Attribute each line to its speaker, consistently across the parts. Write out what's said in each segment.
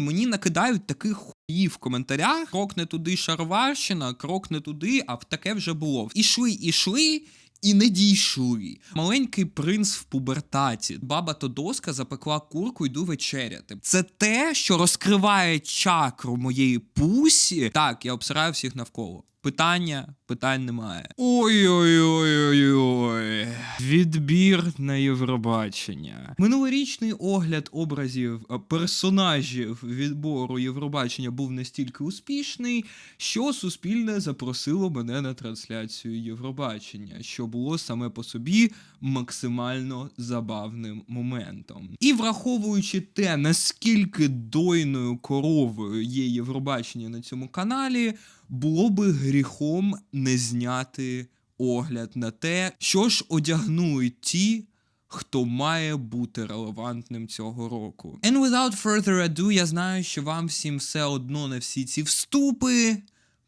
Speaker 1: Мені накидають таких хуїв в коментарях. Крок не туди Шарварщина, крок не туди, а в таке вже було. Ішли, ішли. І не дійшли. Маленький принц в пубертаті. Баба Тодоска запекла курку, йду вечеряти. Це те, що розкриває чакру моєї пусі. Так, я обсираю всіх навколо. Питання, питань немає. Ой-ой-ой-ой-ой. Відбір на Євробачення. Минулорічний огляд образів е, персонажів відбору Євробачення був настільки успішний, що Суспільне запросило мене на трансляцію Євробачення, що було саме по собі максимально забавним моментом. І враховуючи те, наскільки дойною коровою є Євробачення на цьому каналі, було би гріхом не зняти огляд на те, що ж одягнують ті. Хто має бути релевантним цього року. And without further ado, я знаю, що вам всім все одно на всі ці вступи.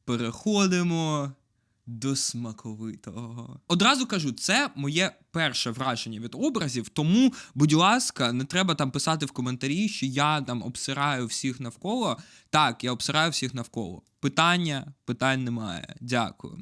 Speaker 1: Переходимо до смаковитого. Одразу кажу, це моє перше враження від образів, тому, будь ласка, не треба там писати в коментарі, що я там обсираю всіх навколо. Так, я обсираю всіх навколо. Питання, питань немає. Дякую.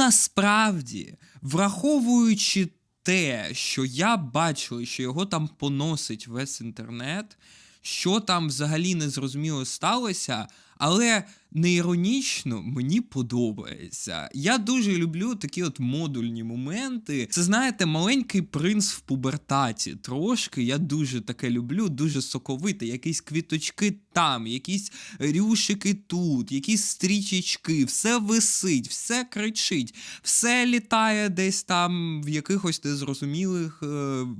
Speaker 1: Насправді, враховуючи те, що я бачив, що його там поносить весь інтернет, що там взагалі не зрозуміло сталося, але не іронічно мені подобається. Я дуже люблю такі от модульні моменти. Це знаєте, маленький принц в пубертаті. Трошки я дуже таке люблю, дуже соковите. Якісь квіточки там, якісь рюшики тут, якісь стрічечки, все висить, все кричить, все літає десь там в якихось незрозумілих е,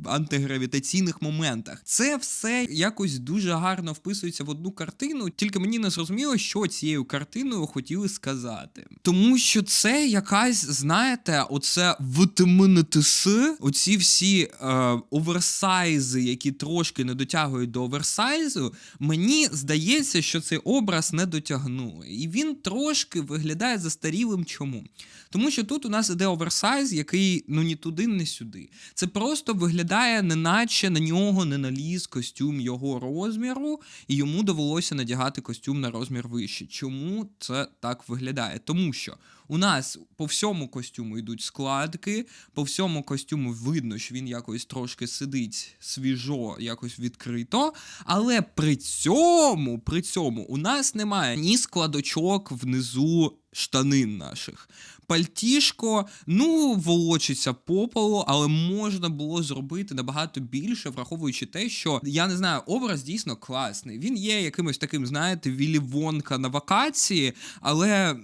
Speaker 1: антигравітаційних моментах. Це все якось дуже гарно вписується в одну картину, тільки мені не зрозуміло, що цією картиною хотіли сказати. Тому що це якась, знаєте, оце ВТМНТС, оці всі е, оверсайзи, які трошки не дотягують до оверсайзу, мені здається, що цей образ не дотягнули. І він трошки виглядає застарілим. Чому? Тому що тут у нас іде оверсайз, який ну ні туди, ні сюди. Це просто виглядає, неначе на нього не наліз костюм його розміру, і йому довелося надягати костюм на розмір вище. Чому це так виглядає? Тому що у нас по всьому костюму йдуть складки, по всьому костюму видно, що він якось трошки сидить свіжо, якось відкрито. Але при цьому, при цьому у нас немає ні складочок внизу штанин наших. Пальтішко, ну, волочиться по полу, але можна було зробити набагато більше, враховуючи те, що я не знаю, образ дійсно класний. Він є якимось таким, знаєте, вілівонка на вакації, але.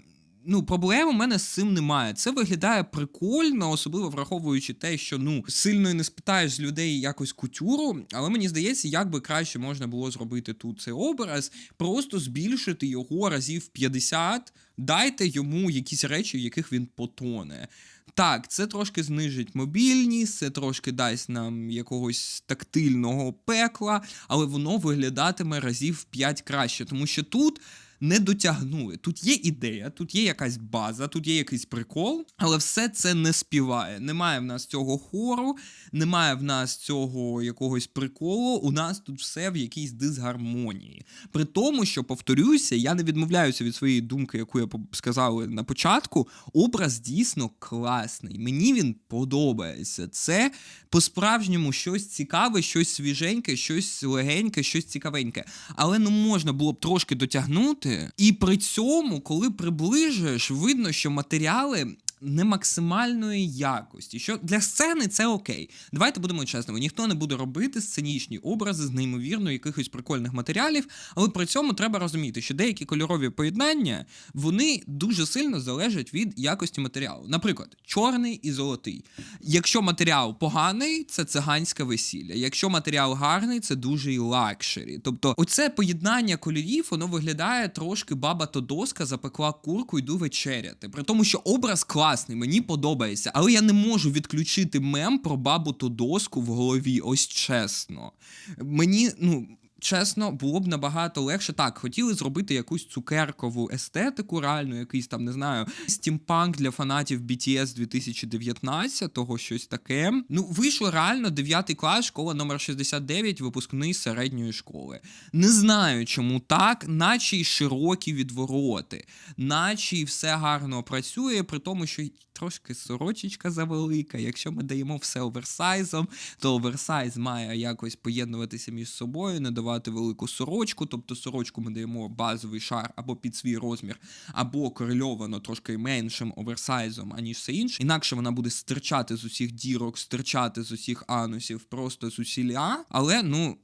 Speaker 1: Ну, проблем у мене з цим немає. Це виглядає прикольно, особливо враховуючи те, що ну сильно не спитаєш з людей якось кутюру, але мені здається, як би краще можна було зробити тут цей образ, просто збільшити його разів 50, дайте йому якісь речі, в яких він потоне. Так, це трошки знижить мобільність, це трошки дасть нам якогось тактильного пекла, але воно виглядатиме разів 5 краще, тому що тут. Не дотягнули. Тут є ідея, тут є якась база, тут є якийсь прикол, але все це не співає. Немає в нас цього хору, немає в нас цього якогось приколу. У нас тут все в якійсь дисгармонії. При тому, що повторюся, я не відмовляюся від своєї думки, яку я сказав на початку. Образ дійсно класний. Мені він подобається. Це по-справжньому щось цікаве, щось свіженьке, щось легеньке, щось цікавеньке. Але ну можна було б трошки дотягнути. І при цьому, коли приближуєш, видно, що матеріали. Не максимальної якості. Що для сцени це окей. Давайте будемо чесними. Ніхто не буде робити сценічні образи з неймовірно якихось прикольних матеріалів, але при цьому треба розуміти, що деякі кольорові поєднання вони дуже сильно залежать від якості матеріалу. Наприклад, чорний і золотий. Якщо матеріал поганий, це циганське весілля. Якщо матеріал гарний, це дуже і лакшері. Тобто, оце поєднання кольорів, воно виглядає трошки баба Тодоска запекла курку, йду вечеряти. При тому, що образ класний, мені подобається, але я не можу відключити мем про бабу Тодоску в голові. Ось чесно. Мені, ну. Чесно, було б набагато легше. Так, хотіли зробити якусь цукеркову естетику, реально, якийсь там, не знаю, стімпанк для фанатів BTS 2019, того щось таке. Ну, вийшло реально 9 клас, школа номер 69, випускний середньої школи. Не знаю, чому так, наче й широкі відвороти, наче й все гарно працює, при тому, що трошки сорочечка завелика. Якщо ми даємо все оверсайзом, то оверсайз має якось поєднуватися між собою, не давати велику сорочку. Тобто сорочку ми даємо базовий шар або під свій розмір, або корельовано трошки меншим оверсайзом, аніж все інше. Інакше вона буде стирчати з усіх дірок, стирчати з усіх анусів, просто з усіля. Але ну.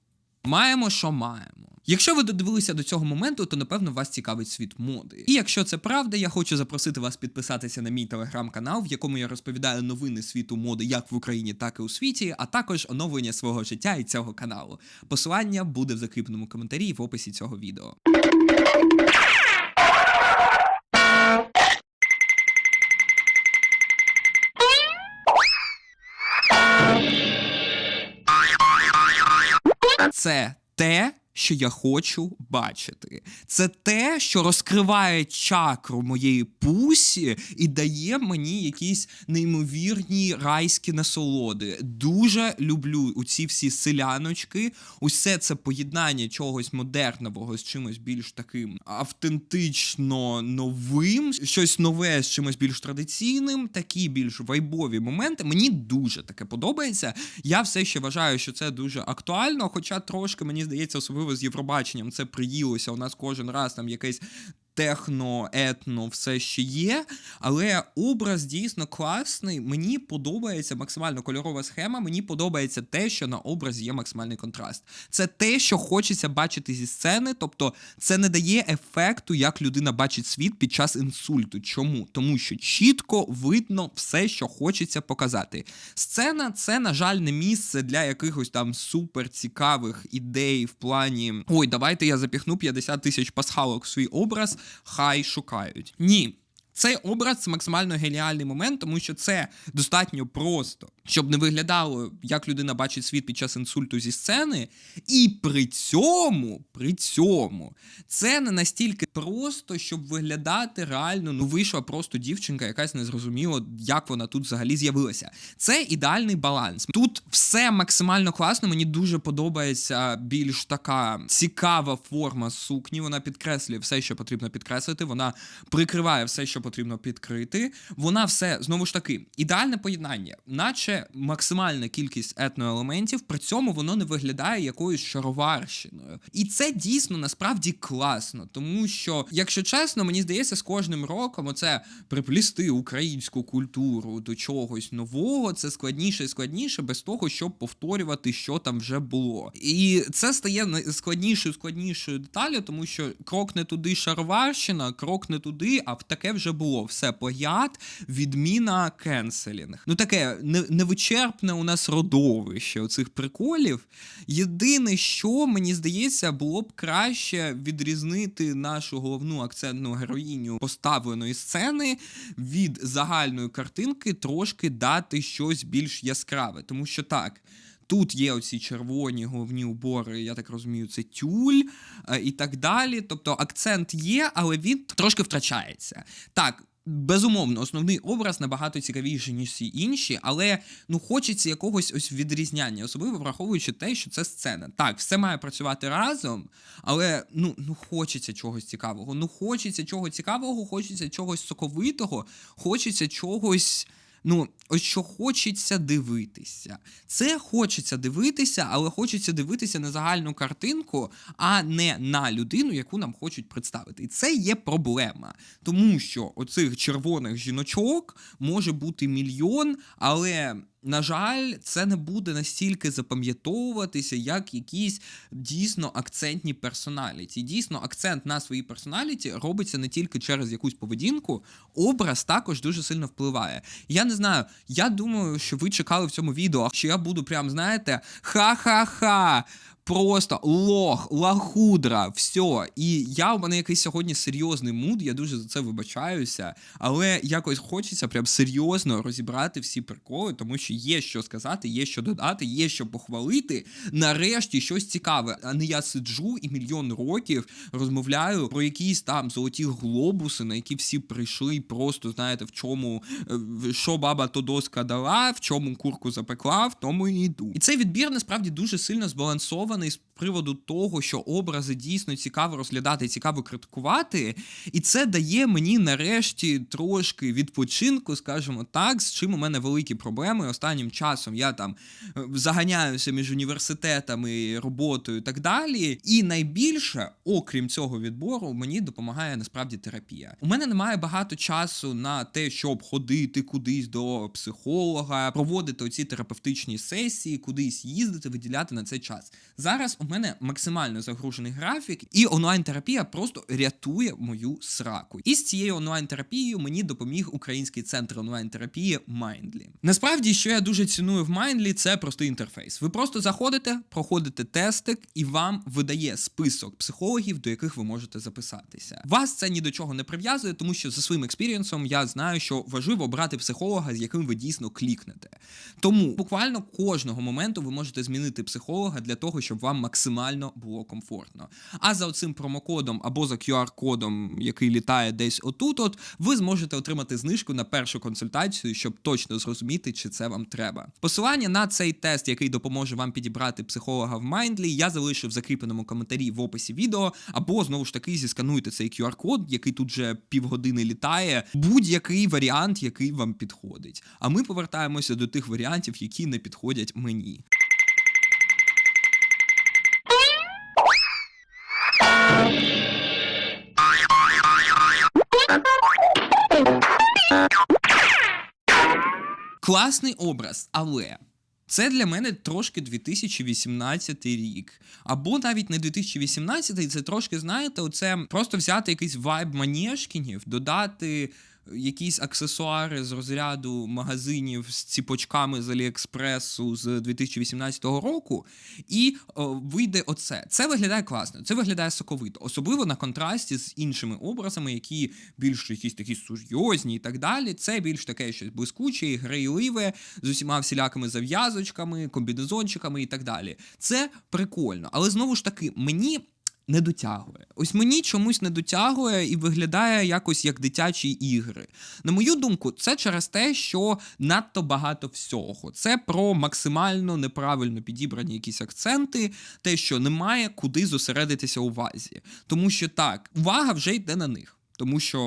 Speaker 1: Маємо, що маємо. Якщо ви додивилися до цього моменту, то напевно вас цікавить світ моди. І якщо це правда, я хочу запросити вас підписатися на мій телеграм-канал, в якому я розповідаю новини світу моди як в Україні, так і у світі, а також оновлення свого життя і цього каналу. Посилання буде в закріпленому коментарі в описі цього відео. Це те, що я хочу бачити. Це те, що розкриває чакру моєї пусі і дає мені якісь неймовірні райські насолоди. Дуже люблю у ці всі селяночки, усе це поєднання чогось модернового з чимось більш таким автентично новим, щось нове з чимось більш традиційним, такі більш вайбові моменти. Мені дуже таке подобається. Я все ще вважаю, що це дуже актуально, хоча трошки мені здається, особливо з Євробаченням, це приїлося. У нас кожен раз там якесь. Техно, етно, все ще є, але образ дійсно класний. Мені подобається максимально кольорова схема. Мені подобається те, що на образі є максимальний контраст. Це те, що хочеться бачити зі сцени. Тобто, це не дає ефекту, як людина бачить світ під час інсульту. Чому? Тому що чітко видно все, що хочеться показати. Сцена це, на жаль, не місце для якихось там супер цікавих ідей в плані ой, давайте я запіхну 50 тисяч пасхалок в свій образ, хай шукають. Ні. Цей образ максимально геніальний момент, тому що це достатньо просто, щоб не виглядало, як людина бачить світ під час інсульту зі сцени. І при цьому, при цьому, це не настільки просто, щоб виглядати реально. Ну, вийшла просто дівчинка, якась не зрозуміло, як вона тут взагалі з'явилася. Це ідеальний баланс. Тут все максимально класно. Мені дуже подобається більш така цікава форма сукні. Вона підкреслює все, що потрібно підкреслити. Вона прикриває все, що потрібно підкрити. Вона все знову ж таки ідеальне поєднання, наче максимальна кількість етноелементів, при цьому воно не виглядає якоюсь шароварщиною. І це дійсно насправді класно, тому що, якщо чесно, мені здається, з кожним роком оце приплісти українську культуру до чогось нового, це складніше і складніше, без того, щоб повторювати, що там вже було. І це стає складнішою складнішою деталю, тому що крок не туди шароварщина, крок не туди, а в таке вже було. Все плагіат, відміна кенселінг. Ну таке не- невичерпне у нас родовище оцих приколів. Єдине, що мені здається, було б краще відрізнити нашу головну акцентну героїню поставленої сцени від загальної картинки, трошки дати щось більш яскраве. Тому що так. Тут є оці червоні головні убори, я так розумію, це тюль е, і так далі. Тобто акцент є, але він трошки втрачається. Так. Безумовно, основний образ набагато цікавіший, ніж всі інші, але ну хочеться якогось ось відрізняння, особливо враховуючи те, що це сцена. Так, все має працювати разом, але ну, ну хочеться чогось цікавого. Ну хочеться чогось цікавого, хочеться чогось соковитого, хочеться чогось. Ну, ось що хочеться дивитися. Це хочеться дивитися, але хочеться дивитися на загальну картинку, а не на людину, яку нам хочуть представити. І це є проблема. Тому що оцих червоних жіночок може бути мільйон, але. На жаль, це не буде настільки запам'ятовуватися, як якісь дійсно акцентні персоналіті. Дійсно, акцент на свої персоналіті робиться не тільки через якусь поведінку, образ також дуже сильно впливає. Я не знаю, я думаю, що ви чекали в цьому відео, що я буду прям, знаєте, ха-ха-ха. Просто лох, лахудра, все. І я у мене якийсь сьогодні серйозний муд, я дуже за це вибачаюся. Але якось хочеться прям серйозно розібрати всі приколи, тому що є що сказати, є що додати, є що похвалити. Нарешті щось цікаве. А не я сиджу і мільйон років розмовляю про якісь там золоті глобуси, на які всі прийшли, просто знаєте, в чому е, що баба то доска дала, в чому курку запекла, в тому і йду. І цей відбір насправді дуже сильно збалансований з приводу того, що образи дійсно цікаво розглядати, цікаво критикувати. І це дає мені нарешті трошки відпочинку, скажімо так, з чим у мене великі проблеми. Останнім часом я там е, заганяюся між університетами, роботою і так далі. І найбільше, окрім цього відбору, мені допомагає насправді терапія. У мене немає багато часу на те, щоб ходити кудись до психолога, проводити оці терапевтичні сесії, кудись їздити, виділяти на це час. Зараз у мене максимально загружений графік, і онлайн-терапія просто рятує мою сраку. І з цією онлайн-терапією мені допоміг український центр онлайн-терапії Mindly. Насправді, що я дуже ціную в Mindly, це простий інтерфейс. Ви просто заходите, проходите тестик, і вам видає список психологів, до яких ви можете записатися. Вас це ні до чого не прив'язує, тому що за своїм експірієнсом я знаю, що важливо брати психолога, з яким ви дійсно клікнете. Тому буквально кожного моменту ви можете змінити психолога для того, щоб вам максимально було комфортно. А за оцим промокодом або за QR-кодом, який літає десь отут, от ви зможете отримати знижку на першу консультацію, щоб точно зрозуміти, чи це вам треба. Посилання на цей тест, який допоможе вам підібрати психолога в Mindly, я залишив в закріпленому коментарі в описі відео, або знову ж таки зіскануйте цей QR-код, який тут вже півгодини літає. Будь-який варіант, який вам підходить. А ми повертаємося до тих варіантів, які не підходять мені. Класний образ, але. Це для мене трошки 2018 рік. Або навіть не 2018, це трошки, знаєте, оце просто взяти якийсь вайб Манєшкінів, додати якісь аксесуари з розряду магазинів з ціпочками з Аліекспресу з 2018 року, і о, вийде оце. Це виглядає класно, це виглядає соковито, особливо на контрасті з іншими образами, які більш якісь такі серйозні і так далі. Це більш таке щось блискуче і грайливе, з усіма всілякими зав'язочками, комбінезончиками і так далі. Це прикольно, але знову ж таки, мені не дотягує. Ось мені чомусь не дотягує і виглядає якось як дитячі ігри. На мою думку, це через те, що надто багато всього. Це про максимально неправильно підібрані якісь акценти, те, що немає куди зосередитися увазі. Тому що так, увага вже йде на них. Тому що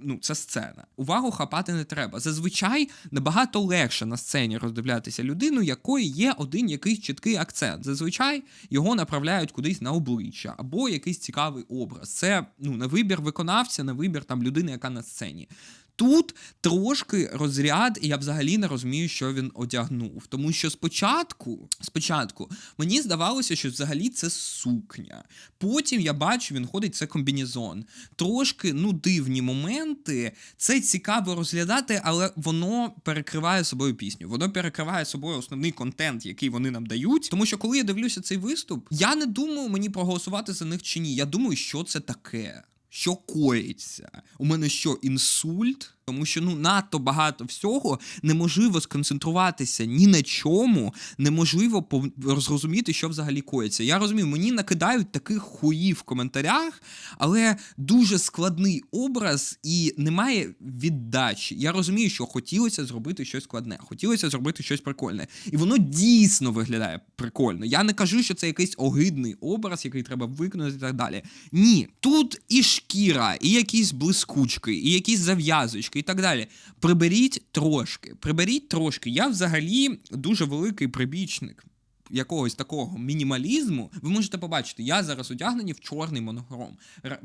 Speaker 1: ну, це сцена. Увагу хапати не треба. Зазвичай набагато легше на сцені роздивлятися людину, якої є один якийсь чіткий акцент. Зазвичай його направляють кудись на обличчя або якийсь цікавий образ. Це ну, на вибір виконавця, на вибір там людини, яка на сцені. Тут трошки розряд, і я взагалі не розумію, що він одягнув. Тому що спочатку, спочатку мені здавалося, що взагалі це сукня. Потім я бачу, він ходить, це комбінезон. Трошки ну дивні моменти. Це цікаво розглядати, але воно перекриває собою пісню. Воно перекриває собою основний контент, який вони нам дають. Тому що коли я дивлюся цей виступ, я не думаю мені проголосувати за них чи ні. Я думаю, що це таке. Що коїться? У мене що, інсульт? Тому що ну надто багато всього неможливо сконцентруватися ні на чому, неможливо пов- зрозуміти, що взагалі коїться. Я розумію, мені накидають таких хуїв в коментарях, але дуже складний образ і немає віддачі. Я розумію, що хотілося зробити щось складне, хотілося зробити щось прикольне. І воно дійсно виглядає прикольно. Я не кажу, що це якийсь огидний образ, який треба виконати і так далі. Ні, тут і шкіра, і якісь блискучки, і якісь зав'язочки, і так далі. Приберіть трошки. Приберіть трошки. Я взагалі дуже великий прибічник. Якогось такого мінімалізму, ви можете побачити, я зараз одягнені в чорний монохром.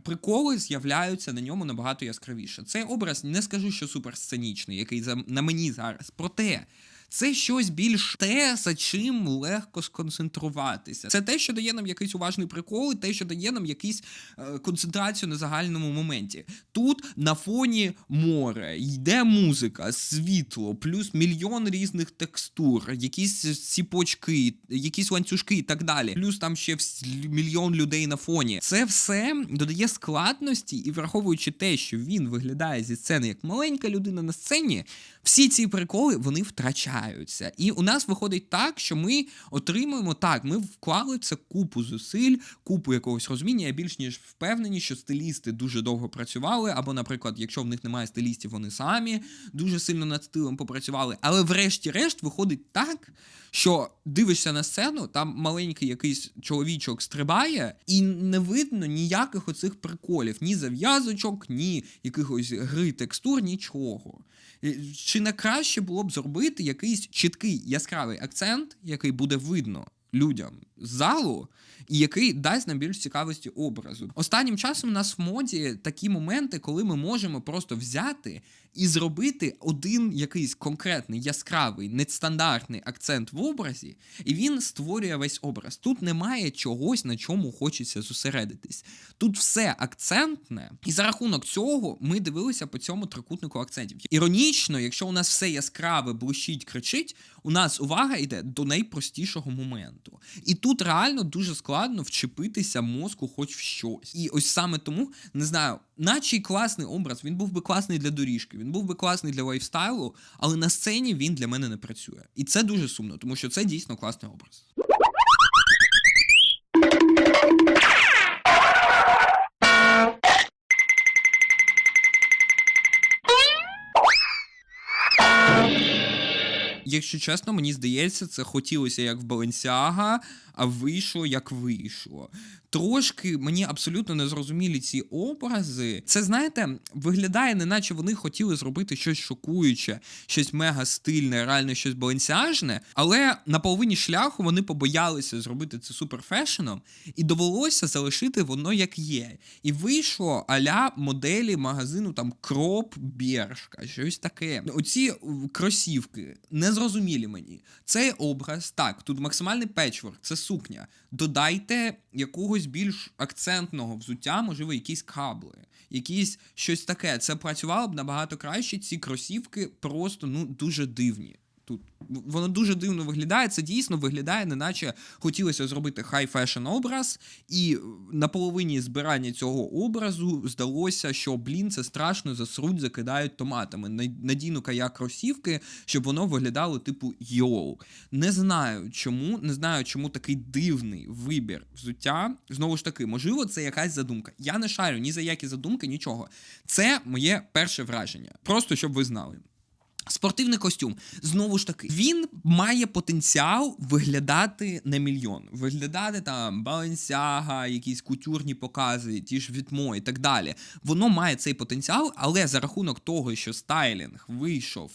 Speaker 1: Приколи з'являються на ньому набагато яскравіше. Цей образ не скажу, що суперсценічний, який на мені зараз. Проте Це щось більш те, за чим легко сконцентруватися. Це те, що дає нам якийсь уважний прикол, і те, що дає нам якийсь е, концентрацію на загальному моменті. Тут на фоні море, йде музика, світло, плюс мільйон різних текстур, якісь ціпочки, якісь ланцюжки і так далі. Плюс там ще мільйон людей на фоні. Це все додає складності, і враховуючи те, що він виглядає зі сцени як маленька людина на сцені, всі ці приколи вони втрачаються. І у нас виходить так, що ми отримуємо так, ми вклали це купу зусиль, купу якогось розуміння. Я більш ніж впевнені, що стилісти дуже довго працювали, або, наприклад, якщо в них немає стилістів, вони самі дуже сильно над стилем попрацювали. Але врешті-решт виходить так, що дивишся на сцену, там маленький якийсь чоловічок стрибає, і не видно ніяких оцих приколів, ні зав'язочок, ні якихось гри текстур, нічого. Чи не краще було б зробити якийсь чіткий яскравий акцент, який буде видно людям залу, і який дасть нам більш цікавості образу. Останнім часом у нас в моді такі моменти, коли ми можемо просто взяти і зробити один якийсь конкретний, яскравий, нестандартний акцент в образі, і він створює весь образ. Тут немає чогось, на чому хочеться зосередитись. Тут все акцентне, і за рахунок цього ми дивилися по цьому трикутнику акцентів. Іронічно, якщо у нас все яскраве, блищить, кричить, у нас увага йде до найпростішого моменту. І тут реально дуже складно вчепитися мозку хоч в щось. І ось саме тому не знаю, наче класний образ, він був би класний для доріжки, він був би класний для лайфстайлу, але на сцені він для мене не працює. І це дуже сумно, тому що це дійсно класний образ. Якщо чесно, мені здається, це хотілося як в Баленсіага, а вийшло як вийшло. Трошки мені абсолютно не зрозумілі ці образи. Це знаєте, виглядає, неначе вони хотіли зробити щось шокуюче, щось мега стильне, реально щось балансіажне, але на половині шляху вони побоялися зробити це супер фешеном, і довелося залишити воно як є. І вийшло аля моделі магазину там Кроп Бершка, щось таке. Оці в, кросівки незрозумілі мені. Цей образ, так, тут максимальний печворк, це сукня. Додайте якогось більш акцентного взуття, можливо, якісь кабли, якісь щось таке. Це працювало б набагато краще. Ці кросівки просто ну дуже дивні. Тут воно дуже дивно виглядає. Це дійсно виглядає, неначе хотілося зробити хай фешн образ, і на половині збирання цього образу здалося, що блін, це страшно, засруть, закидають томатами. Най- Надіну-ка кросівки, щоб воно виглядало типу йоу. Не знаю чому, не знаю, чому такий дивний вибір взуття. Знову ж таки, можливо, це якась задумка. Я не шарю ні за які задумки, нічого. Це моє перше враження. Просто щоб ви знали. Спортивний костюм. Знову ж таки, він має потенціал виглядати на мільйон. Виглядати там балансяга, якісь кутюрні покази, ті ж Вітмо і так далі. Воно має цей потенціал, але за рахунок того, що стайлінг вийшов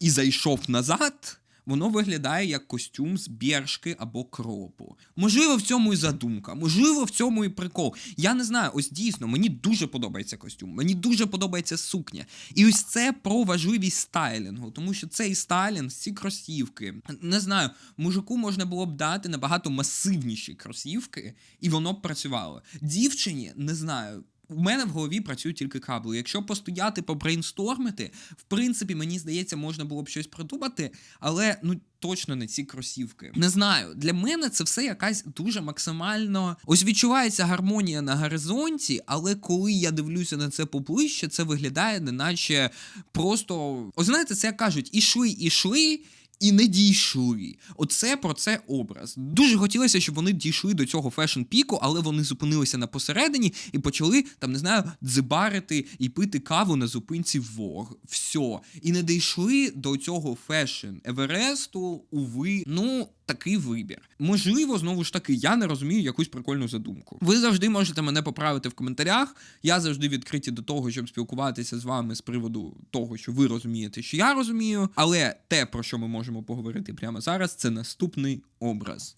Speaker 1: і зайшов назад. Воно виглядає як костюм з біршки або кропу. Можливо, в цьому і задумка, можливо, в цьому і прикол. Я не знаю, ось дійсно, мені дуже подобається костюм, мені дуже подобається сукня. І ось це про важливість стайлінгу, тому що цей стайлінг, ці кросівки, не знаю, мужику можна було б дати набагато масивніші кросівки, і воно б працювало. Дівчині, не знаю. У мене в голові працюють тільки кабли. Якщо постояти, побрейнстормити, в принципі, мені здається, можна було б щось придумати, але ну точно не ці кросівки. Не знаю. Для мене це все якась дуже максимально. Ось відчувається гармонія на горизонті, але коли я дивлюся на це поближче, це виглядає, неначе просто. Ось знаєте, це як кажуть, ішли, ішли. І не дійшли. Оце про це образ. Дуже хотілося, щоб вони дійшли до цього фешн-піку, але вони зупинилися на посередині і почали там, не знаю, дзибарити і пити каву на зупинці Вог. Все. І не дійшли до цього фешн Евересту, уви. Ну, такий вибір. Можливо, знову ж таки, я не розумію якусь прикольну задумку. Ви завжди можете мене поправити в коментарях. Я завжди відкриті до того, щоб спілкуватися з вами з приводу того, що ви розумієте, що я розумію. Але те, про що ми можемо поговорити прямо зараз, це наступний образ.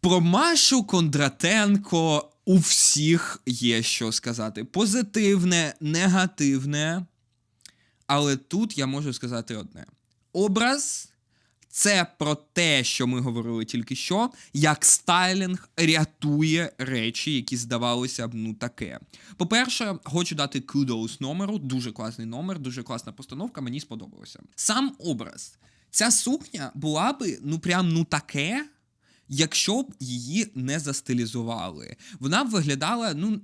Speaker 1: Про Машу Кондратенко у всіх є що сказати. Позитивне, негативне. Але тут я можу сказати одне: образ це про те, що ми говорили тільки що, як стайлінг рятує речі, які здавалося б, ну таке. По-перше, хочу дати kudos номеру, дуже класний номер, дуже класна постановка, мені сподобалося. Сам образ. Ця сукня була би, ну прям ну таке, якщо б її не застилізували. Вона б виглядала, ну.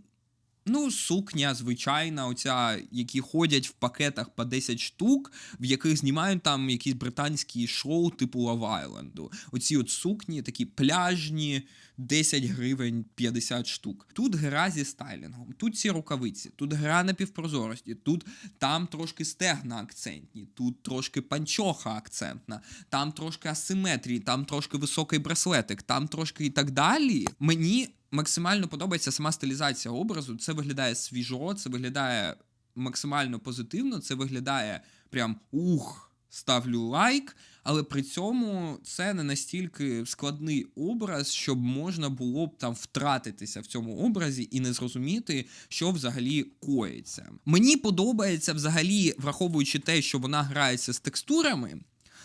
Speaker 1: Ну, сукня звичайна, оця, які ходять в пакетах по 10 штук, в яких знімають там якісь британські шоу типу Island. Оці от сукні, такі пляжні, 10 гривень 50 штук. Тут гра зі стайлінгом, тут ці рукавиці, тут гра на півпрозорості, тут там трошки стегна акцентні, тут трошки панчоха акцентна, там трошки асиметрії, там трошки високий браслетик, там трошки і так далі. Мені максимально подобається сама стилізація образу. Це виглядає свіжо, це виглядає максимально позитивно, це виглядає прям ух, ставлю лайк. Але при цьому це не настільки складний образ, щоб можна було б там втратитися в цьому образі і не зрозуміти, що взагалі коїться. Мені подобається взагалі, враховуючи те, що вона грається з текстурами.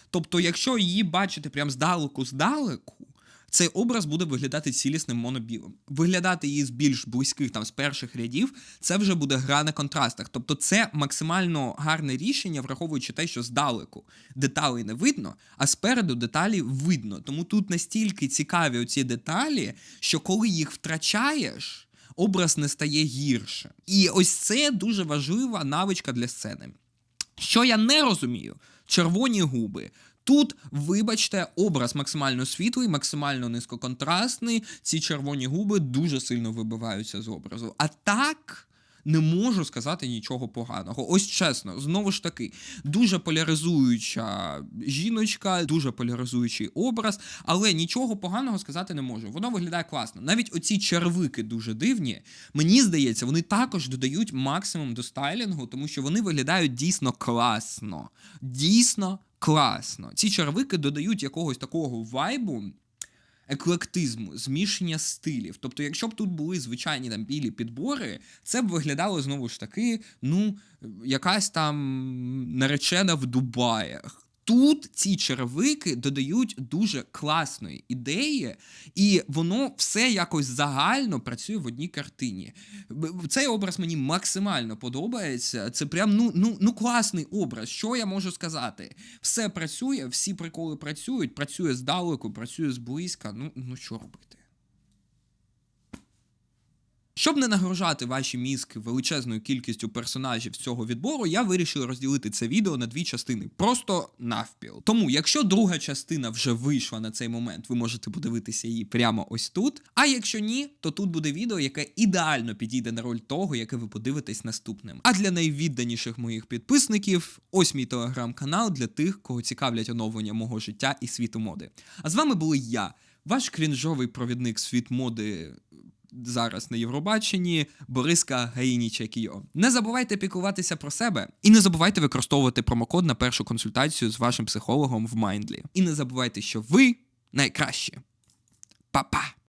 Speaker 1: Тобто, якщо її бачити прям здалеку здалеку, цей образ буде виглядати цілісним монобілим. Виглядати її з більш близьких там з перших рядів, це вже буде гра на контрастах. Тобто, це максимально гарне рішення, враховуючи те, що здалеку деталей не видно, а спереду деталі видно. Тому тут настільки цікаві оці деталі, що коли їх втрачаєш, образ не стає гірше. І ось це дуже важлива навичка для сцени. Що я не розумію, червоні губи. Тут, вибачте, образ максимально світлий, максимально низькоконтрастний. Ці червоні губи дуже сильно вибиваються з образу. А так. Не можу сказати нічого поганого. Ось чесно, знову ж таки, дуже поляризуюча жіночка, дуже поляризуючий образ, але нічого поганого сказати не можу. Воно виглядає класно. Навіть оці червики дуже дивні. Мені здається, вони також додають максимум до стайлінгу, тому що вони виглядають дійсно класно. Дійсно класно. Ці червики додають якогось такого вайбу. Еклектизму, змішання стилів. Тобто, якщо б тут були звичайні там білі підбори, це б виглядало знову ж таки, ну, якась там наречена в Дубаях. Тут ці червики додають дуже класної ідеї, і воно все якось загально працює в одній картині. Цей образ мені максимально подобається. Це прям ну, ну, ну класний образ. Що я можу сказати? Все працює, всі приколи працюють, працює здалеку, працює зблизька. Ну, ну що робити? Щоб не нагружати ваші мізки величезною кількістю персонажів з цього відбору, я вирішив розділити це відео на дві частини, просто навпіл. Тому, якщо друга частина вже вийшла на цей момент, ви можете подивитися її прямо ось тут. А якщо ні, то тут буде відео, яке ідеально підійде на роль того, яке ви подивитесь наступним. А для найвідданіших моїх підписників, ось мій телеграм-канал для тих, кого цікавлять оновлення мого життя і світу моди. А з вами були я, ваш крінжовий провідник світ моди зараз на Євробаченні Бориска Гаїніча Кіо. Не забувайте піклуватися про себе і не забувайте використовувати промокод на першу консультацію з вашим психологом в Майндлі. І не забувайте, що ви найкращі. Па-па!